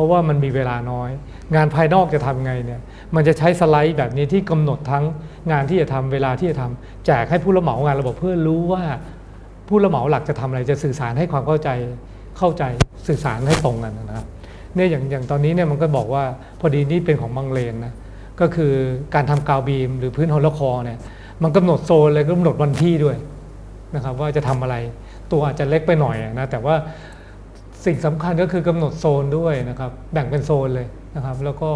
ราะว่ามันมีเวลาน้อย งานภายนอกจะทำไงเนี่ยมันจะใช้สไลด์แบบนี้ที่กำหนดทั้งงานที่จะทำเวลาที่จะทำแจกให้ผู้รับเหมางานระบบเพื่อรู้ว่า ผู้รับเหมาหลักจะทำอะไรจะสื่อสารให้ความเข้าใจเข้าใจสื่อสารให้ตรงกันนะครับเนี่ยอย่างอย่างตอนนี้เนี่ยมันก็บอกว่าพอดีนี่เป็นของบางเลนนะก็คือการทำกาวบีม หรือพื้นฮอลลคอเนี่ยมันกำหนดโซนเลยกำหนดวันที่ด้วยนะครับว่าจะทำอะไรตัวอาจจะเล็กไปหน่อยนะแต่ว่า สิ่งสำคัญก็คือกำหนดโซนด้วยนะครับแบ่งเป็นโซนเลยนะครับ แล้วก็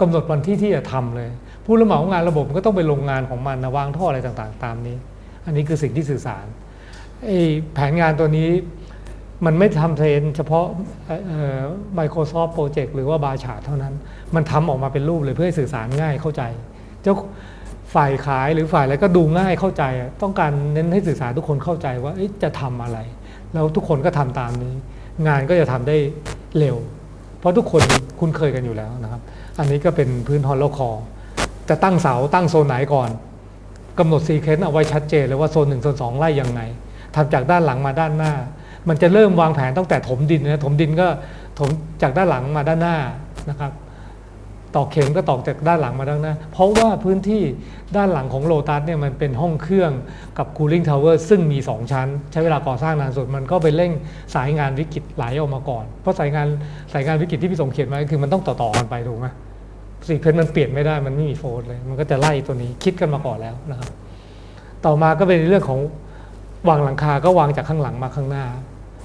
กำหนดวันที่ที่จะทำเลย ผู้รับเหมางานระบบก็ต้องไปลงงานของมันนะวางท่ออะไรต่างๆ ตามนี้ อันนี้คือสิ่งที่สื่อสารไอ้แผนงานตัวนี้มันไม่ทำเทรนเฉพาะ Microsoft Project หรือว่าบาชาเท่านั้น มันทำออกมาเป็นรูปเลยเพื่อให้สื่อสารง่ายเข้าใจ เจ้าฝ่ายขายหรือฝ่ายอะไรก็ดูง่ายเข้าใจ ต้องการเน้นให้สื่อสารทุกคนเข้าใจว่าจะทำอะไร แล้วทุกคนก็ทำตามนี้ งานก็จะทำได้เร็ว เพราะทุกคนคุ้นเคยกันอยู่แล้วนะครับ อันนี้ก็เป็นพื้นฮอลโลคอจะตั้งเสาตั้งโซนไหนก่อนกำหนดซีเควนต์เอาไว้ชัดเจนเลยว่าโซนหนึ่งโซนสองไล่ยังไงทำจากด้านหลังมาด้านหน้า มันจะเริ่มวางแผนตั้งแต่ถมดินนะถมดินก็ถมจากด้านหลังมาด้านหน้านะครับ ตอกเข็มก็ตอกจากด้านหลังมาด้านหน้า เพราะว่าพื้นที่ด้านหลังของโลตัสเนี่ยมันเป็นห้องเครื่องกับคูลิ่งทาวเวอร์ซึ่งมี 2 ชั้น ใช้เวลาก่อสร้างนานสุด มันก็ไปเร่งสายงานวิกฤตไหลออกมาก่อน เพราะสายงานสายงานวิกฤตที่พี่สมเขียนไว้คือมันต้องต่อๆกันไปถูกไหมสีเพนมันเปลี่ยนไม่ได้มันไม่มีโฟลเลย มันก็จะไล่ตัวนี้คิดกันมาก่อนแล้วนะครับ ต่อมาก็เป็นเรื่องของวางหลังคาก็วางจากข้างหลังมาข้างหน้า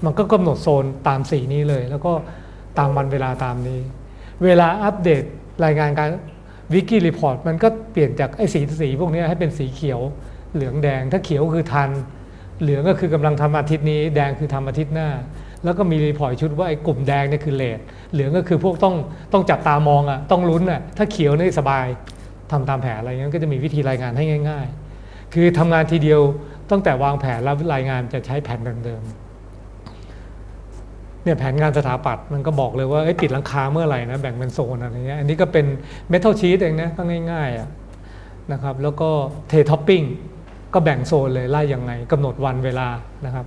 มันก็กำหนดโซนตามสีนี้เลย แล้วก็ตามวันเวลาตามนี้ เวลาอัปเดต รายงานการวิกิรีพอร์ตมันก็เปลี่ยนจากไอ้สีสีพวกนี้ให้เป็นสีเขียวเหลืองแดง ถ้าเขียวคือทัน เหลืองก็คือกำลังทำอาทิตย์นี้ แดงคือทำอาทิตย์หน้า แล้วก็มีรีพอร์ตชุดว่าไอ้กลุ่มแดงนี่คือเลทเหลืองก็คือพวกต้องต้องจับตามองอะต้องลุ้นอะถ้าเขียวนี่สบายทำตามแผนอะไรเงี้ยก็จะมีวิธีรายงานให้ง่าย ๆ คือทำงานทีเดียวตั้งแต่วางแผนแล้วรายงานจะใช้แผนเดิมๆ เนี่ยแผนงานสถาปัตย์มันก็บอกเลยว่าเอ้ยปิดหลังคาเมื่อไหร่นะแบ่งเป็นโซนอะไรเงี้ยอันนี้ก็เป็นเมทัลชีตเองนะก็ง่ายๆอะนะครับแล้วก็เทท็อปปิ้งก็แบ่งโซนเลยไล่ยังไงกำหนดวันเวลานะครับ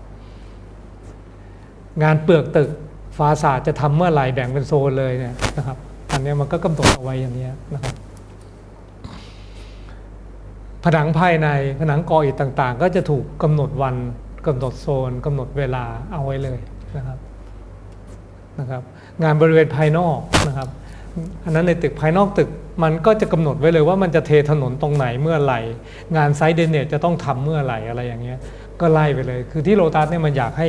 งานเปลือกตึกฟาสาดจะทำเมื่อไหร่แบ่งเป็นโซนเลยเนี่ยนะครับอันนี้มันก็กำหนดเอาไว้อย่างเนี้ยนะครับผนังภายในผนังก่ออิฐต่างๆ ก็จะถูกกำหนดวันกำหนดโซนกำหนดเวลาเอาไว้เลยนะครับ นะครับงานบริเวณภายนอกนะครับอันนั้นในตึกภายนอกตึกมันก็จะกำหนดไว้เลยว่ามันจะเทถนนตรงไหนเมื่อไหร่ งานไซต์เดนเนตจะต้องทำเมื่อไหร่อะไรอย่างเงี้ยก็ไล่ไปเลย คือที่โลตัสเนี่ยมันอยากให้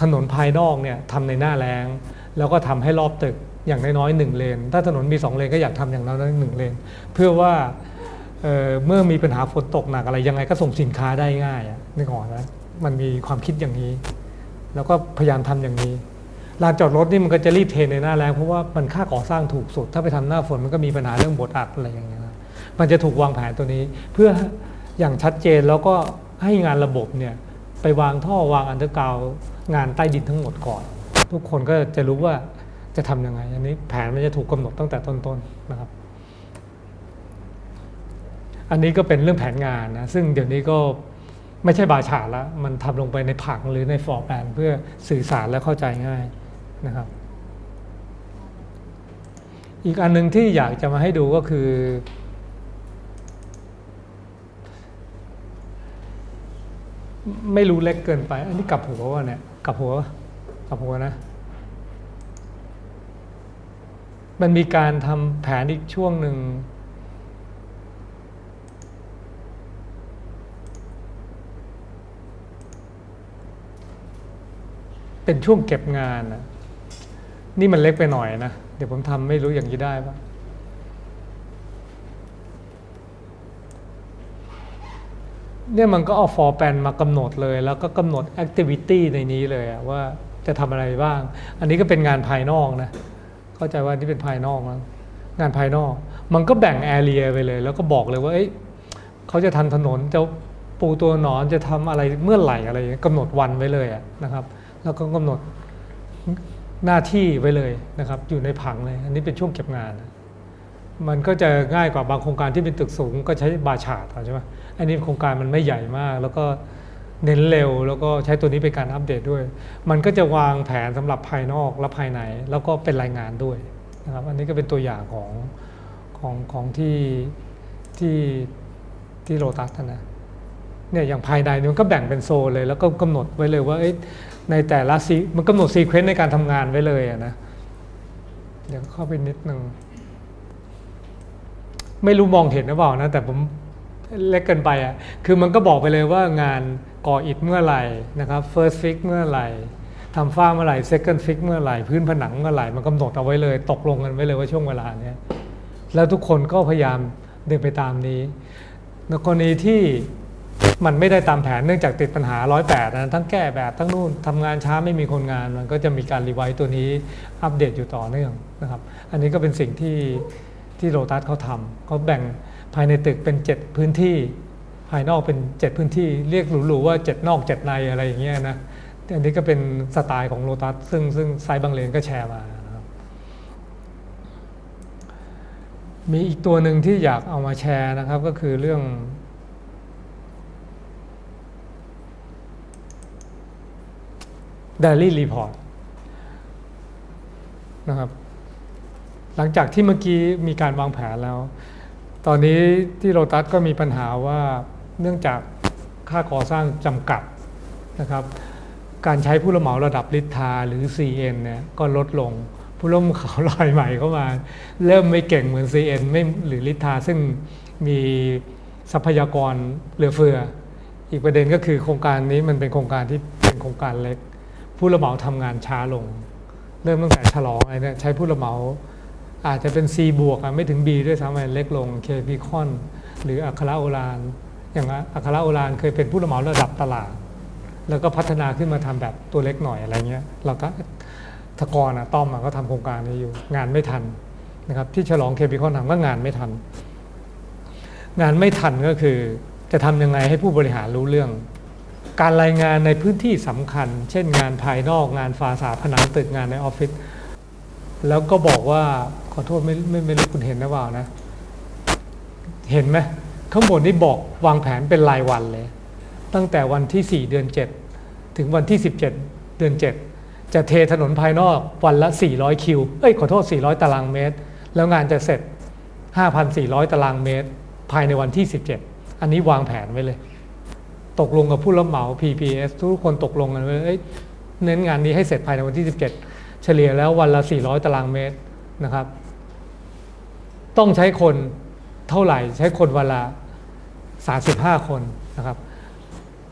ถนนภายนอกเนี่ยทำในหน้าแรงแล้วก็ทำให้รอบตึกอย่างน้อยๆหนึ่งเลน ถ้าถนนมีสองเลนก็อยากทำอย่างน้อยๆหนึ่งเลน เพื่อว่าเเมื่อมีปัญหาฝนตกหนักอะไรยังไงก็ส่งสินค้าได้ง่ายอะนึกออกนะมันมีความคิดอย่างนี้ แล้วก็พยายามทำอย่างนี้ ลานจอดรถนี่มันก็จะรีบเทในหน้าแรงเพราะว่ามันค่าก่อสร้างถูกสุด ถ้าไปทำหน้าฝนมันก็มีปัญหาเรื่องบดอัดอะไรอย่างเงี้ยนะมันจะถูกวางแผนตัวนี้ เพื่ออย่างชัดเจนแล้วก็ให้งานระบบเนี่ยไปวางท่อวางอันเดอร์กราวงานใต้ดินทั้งหมดก่อน ทุกคนก็จะรู้ว่าจะทำยังไง อันนี้แผนมันจะถูกกำหนดตั้งแต่ต้นๆนะครับ อันนี้ก็เป็นเรื่องแผนงานนะ ซึ่งเดี๋ยวนี้ก็ไม่ใช่บาฉาล้วมันทำลงไปในผังหรือในฟอร์แปลนเพื่อสื่อสารและเข้าใจง่าย นะครับ อีกอันหนึ่งที่อยากจะมาให้ดูก็คือ ไม่รู้เล็กเกินไป อันนี้กลับหัววะเนี่ยกลับหัวกลับหัวนะ มันมีการทำแผนอีกช่วงหนึ่งเป็นช่วงเก็บงานนะ นี่มันเล็กไปหน่อยนะ เดี๋ยวผมทำไม่รู้อย่างนี้ได้ปะเนี่ยมันก็เอาฟอร์แปนมากำหนดเลย แล้วก็กำหนดแอคทิวิตี้ในนี้เลยว่าจะทำอะไรบ้าง อันนี้ก็เป็นงานภายนอกนะ เข้าใจว่านี่เป็นภายนอกนะงานภายนอก มันก็แบ่งแอเรียไปเลย แล้วก็บอกเลยว่าเอ้ยเขาจะทำถนนจะปูตัวหนอนจะทำอะไรเมื่อไหร่อะไรอย่างนี้กำหนดวันไว้เลยนะครับ แล้วก็กำหนด หน้าที่ไว้เลยนะครับ อยู่ในผังเลย อันนี้เป็นช่วงเก็บงาน มันก็จะง่ายกว่าบางโครงการที่เป็นตึกสูง ก็ใช้บาชาดเอใช่ไหมอันนี้โครงการมันไม่ใหญ่มาก แล้วก็เน้นเร็ว แล้วก็ใช้ตัวนี้เป็นการอัปเดตด้วย มันก็จะวางแผนสำหรับภายนอกและภายใน แล้วก็เป็นรายงานด้วยนะครับ อันนี้ก็เป็นตัวอย่างของของของที่ที่ที่โลตัสนะ เนี่ยอย่างภายในเนี่ยมันก็แบ่งเป็นโซนเลย แล้วก็กำหนดไว้เลยว่าในแต่ละซีมันกำหนดซีเควนต์ในการทำงานไว้เลยอะนะเดี๋ยวเข้าไปนิดนึงไม่รู้มองเห็นหรือเปล่านะ แต่ผมเล็กเกินไปอะคือมันก็บอกไปเลยว่างานก่ออิฐเมื่อไหร่นะครับ first fix เมื่อไหร่ทำฝ้าเมื่อไหร่ second fix เมื่อไหร่ พื้นผนังเมื่อไหร่ มันกำหนดเอาไว้เลย ตกลงกันไว้เลยว่าช่วงเวลาเนี้ยแล้วทุกคนก็พยายามเดินไปตามนี้ในกรณีที่ มันไม่ได้ตามแผนเนื่องจากติดปัญหา 108นะทั้งแก้แบบทั้งนู่นทำงานช้าไม่มีคนงาน มันก็จะมีการรีไวซ์ตัวนี้อัปเดตอยู่ต่อเนื่องนะครับ อันนี้ก็เป็นสิ่งที่ที่โรตัสเขาทำเขาแบ่งภายในตึกเป็น 7 พื้นที่ ภายนอกเป็น 7 พื้นที่เรียกหรูๆว่า 7 นอก 7 ในอะไรอย่างเงี้ยนะแต่อันนี้ก็เป็นสไตล์ของโ o ตัสซึ่งซึ่งไซบางเลนก็แชร์มานะครับมีอีกตัวหนึ่งที่อยากเอามาแชร์นะครับก็คือเรื่อง Daily Report นะครับ หลังจากที่เมื่อกี้มีการวางแผนแล้ว ตอนนี้ที่โรตัสก็มีปัญหาว่าเนื่องจากค่าก่อสร้างจำกัดนะครับ การใช้ผู้รับเหมาระดับลิทาหรือ CN เนี่ยก็ลดลง ผู้รับเหมารายใหม่เข้ามา เริ่มไม่เก่งเหมือน CN ไม่หรือลิทาซึ่งมีทรัพยากรเหลือเฟือ อีกประเด็นก็คือโครงการนี้มันเป็นโครงการที่เป็นโครงการเล็ก ผู้รับเหมาทำงานช้าลง เริ่มตั้งแต่ฉลองอะไรเนี่ยใช้ผู้รับเหมาอาจจะเป็น C บวกไม่ถึง B ด้วยซ้ำไปเล็กลง KP คอนหรืออัคราโอรานอย่างอัคราโอรานเคยเป็นผู้รับเหมาระดับตลาด แล้วก็พัฒนาขึ้นมาทำแบบตัวเล็กหน่อยอะไรเงี้ยเราก็ทกรอะต้อมอะก็ทำโครงการนี้อยู่ งานไม่ทันนะครับที่ฉลอง KP คอนทำก็งานไม่ทัน งานไม่ทันก็คือ จะทำยังไงให้ผู้บริหารรู้เรื่อง การรายงานในพื้นที่สำคัญ เช่นงานภายนอกงานฟาสาผนังตึกงานในออฟฟิศแล้วก็บอกว่าขอโทษไม่ไม่ไม่รู้คุณเห็นหรือเปล่านะ เห็นไหมข้างบนนี่บอกวางแผนเป็นรายวันเลย ตั้งแต่วันที่ 4 เดือน 7 ถึงวันที่ 17 เดือน 7 จะเทถนนภายนอกวันละ 400 คิว เอ้ยขอโทษ 400 ตารางเมตร แล้วงานจะเสร็จ 5,400 ตารางเมตร ภายในวันที่ 17 อันนี้วางแผนไว้เลย ตกลงกับผู้รับเหมา PPS ทุกคนตกลงกันว้เอ้ยเน้นงานนี้ให้เสร็จภายในวันที่ 17 เฉลี่ยแล้ววันละ 400 ตารางเมตรนะครับ ต้องใช้คนเท่าไหร่ใช้คนวันละ 35 คนนะครับ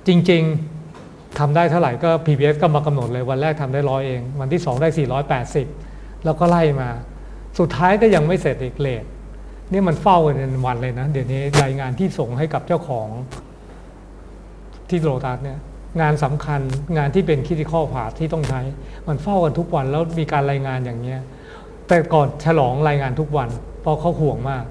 จริงๆทำได้เท่าไหร่ก็ PBS ก็มากำหนดเลยวันแรกทำได้ร้อยเอง วันที่ 2 ได้ 480 แล้วก็ไล่มา สุดท้ายก็ยังไม่เสร็จอีกเลทนี่มันเฝ้ากันวันเลยนะ เดี๋ยวนี้รายงานที่ส่งให้กับเจ้าของ ที่โลตัสเนี่ยงานสำคัญงานที่เป็นคิด i ข้อผ่าที่ต้องใช้ มันเฝ้ากันทุกวันแล้วมีการรายงานอย่างเงี้ยแต่ก่อนฉลองรายงานทุกวัน เพราะเขาห่วงมาก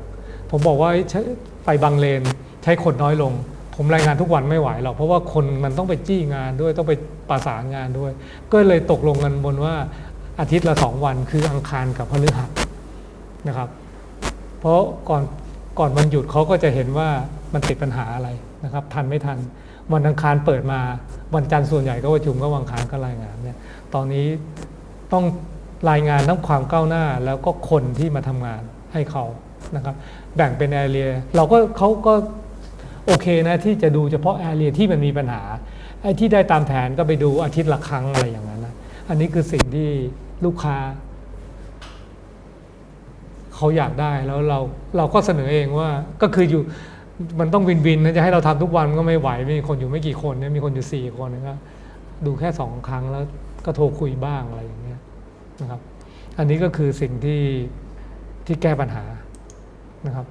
ผมบอกว่าใช้ไปบางเลนใช้คนน้อยลง ผมรายงานทุกวันไม่ไหวหรอกเพราะว่าคนมันต้องไปจี้งานด้วยต้องไปประสานงานด้วย ก็เลยตกลงกันบนว่าอาทิตย์ละสองวันคืออังคารกับพฤหัสนะครับ เพราะก่อนก่อนวันหยุดเขาก็จะเห็นว่ามันติดปัญหาอะไรนะครับ ทันไม่ทัน วันอังคารเปิดมาวันจันทร์ส่วนใหญ่ก็ประชุมก็วังคารก็รายงานเนี่ยตอนนี้ต้องรายงานทั้งความก้าวหน้าแล้วก็คนที่มาทำงานให้เขานะครับแบ่งเป็นแอเรียเราก็เขาก็โอเคนะที่จะดูเฉพาะแอเรียที่มันมีปัญหาไอ้ที่ได้ตามแผนก็ไปดูอาทิตย์ละครั้งอะไรอย่างนั้นนะอันนี้คือสิ่งที่ลูกค้า เขาอยากได้แล้วเราเราก็เสนอเองว่าก็คืออยู่ มันต้องวินวินนะจะให้เราทำทุกวันก็ไม่ไหว มีคนอยู่ไม่กี่คนเนี่ยมีคนอยู่สี่คนนะครับดูแค่สองครั้งแล้วก็โทรคุยบ้างอะไรอย่างเงี้ยนะครับ อันนี้ก็คือสิ่งที่ที่แก้ปัญหานะครับ